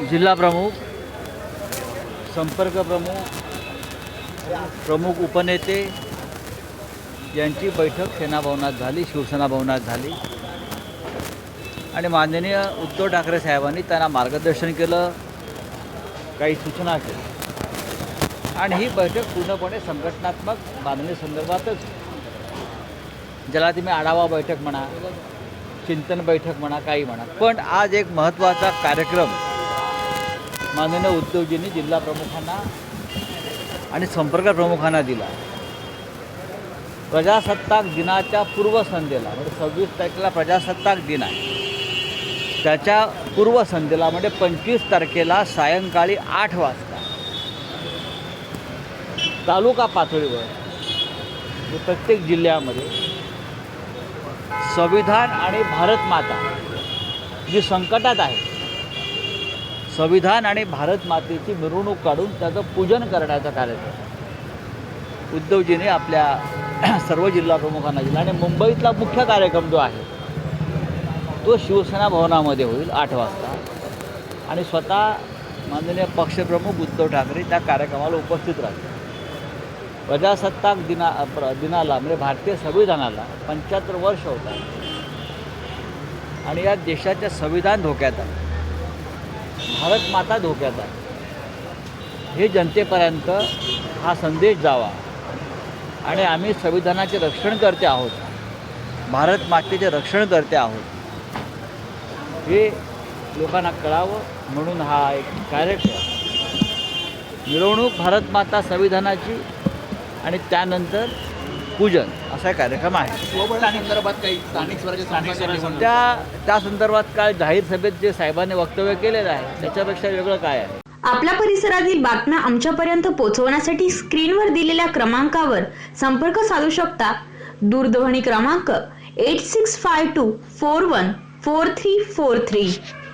जिल्हा प्रमुख संपर्क प्रमुख प्रमुख उपनेते यांची बैठक सेनाभवनात झाली शिवसेना भवनात झाली. आणि माननीय उद्धव ठाकरे साहेबांनी त्यांना मार्गदर्शन केलं काही सूचना केल्या. आणि ही बैठक पूर्णपणे संघटनात्मक बांधणीसंदर्भातच ज्याला तुम्ही आढावा बैठक म्हणा चिंतन बैठक म्हणा काही म्हणा. पण आज एक महत्त्वाचा कार्यक्रम माननीय उद्योगजींनी जिल्हा प्रमुखांना आणि संपर्क प्रमुखांना दिला. प्रजासत्ताक दिनाच्या पूर्वसंध्येला म्हणजे सव्वीस तारखेला प्रजासत्ताक दिन आहे. त्याच्या पूर्वसंध्येला म्हणजे पंचवीस तारखेला सायंकाळी आठ वाजता तालुका पातळीवर म्हणजे प्रत्येक जिल्ह्यामध्ये संविधान आणि भारत माता जी संकटात आहे संविधान आणि भारत मातेची मिरवणूक काढून त्याचं पूजन करण्याचा कार्यक्रम. उद्धवजीने आपल्या सर्व जिल्हा प्रमुखांना दिला आणि मुंबईतला मुख्य कार्यक्रम जो आहे तो शिवसेना भवनामध्ये होईल आठ वाजता. आणि स्वतः माननीय पक्षप्रमुख उद्धव ठाकरे त्या कार्यक्रमाला उपस्थित राहतील. प्रजासत्ताक दिना प्र दिनाला म्हणजे भारतीय संविधानाला पंच्याहत्तर वर्ष होतात. आणि या देशाच्या संविधान धोक्यात आहे. भारत माता धोक्यात आहे. हे जनतेपर्यंत हा संदेश जावा. आणि आम्ही संविधानाचे रक्षण करते आहोत. भारत मातेचे रक्षण करते आहोत. हे लोकांना कळावं म्हणून हा एक कार्यक्रम. मिरवणूक भारत माता संविधानाची आणि त्यानंतर पूजन असा कार्यक्रम आहे. संदर्भात काही स्थानिक स्वराज्य संस्थांच्या त्या त्या संदर्भात काय जाहीर सभेत जे साहेबांनी वक्तव्य केलेलं आहे त्याच्यापेक्षा वेगळं काय आहे? आपल्या परिसरातील बातम्या आमच्यापर्यंत पोहोचवण्यासाठी स्क्रीनवर दिलेल्या क्रमांकावर संपर्क साधू शकता. दूरध्वनी क्रमांक eight six five two four one four three four three